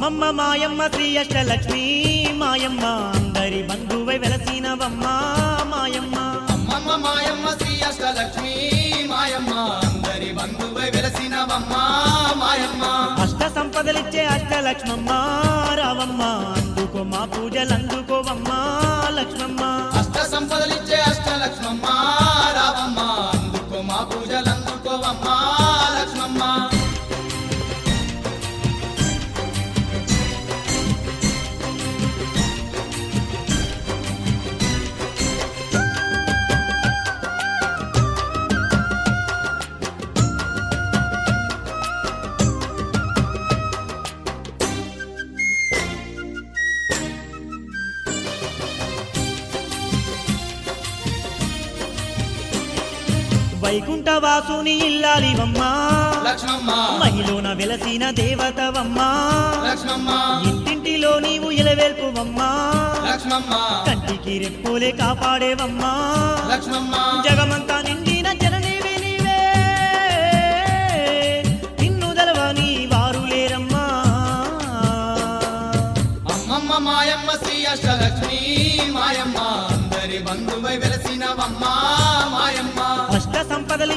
అమ్మమ్మ మాయమ్మ శ్రీ అష్టలక్ష్మి మాయమ్మ అందరి బంధువై వెలసినవమ్మ మాయమ్మ. అమ్మమ్మ మాయమ్మ శ్రీ అష్టలక్ష్మి మాయమ్మ అందరి బంధువై వెలసినవమ్మ మాయమ్మ. అష్ట సంపదలిచ్చే అష్టలక్ష్మమ్మ రావమ్మ అందుకో మా పూజలు అందుకోవమ్మ లక్ష్మమ్మ. అష్ట సంపదలిచ్చే అష్టలక్ష్మమ్మ రావమ్మ అందుకో మా పూజలు అందుకోవమ్మ వైకుంఠ వాసుని ఇల్లాలివమ్మ. లక్ష్మమ్మ. మహిళన వెలసిన దేవతవమ్మ. లక్ష్మమ్మ. ఇంటింటిలో నీవు ఇలవేల్పువమ్మ. కంటికి రెప్పులే కాపాడేవమ్మా. జగమంతా నిండిన జననీవి నీవే. నిన్ను తెలవని వారు లేరమ్మా. అమ్మమ్మ మాయమ్మ శ్రీ అష్టలక్ష్మి మాయమ్మ. అందరి బంధువై వెలసినవమ్మ మాయమ్మ. అష్ట సంపదలి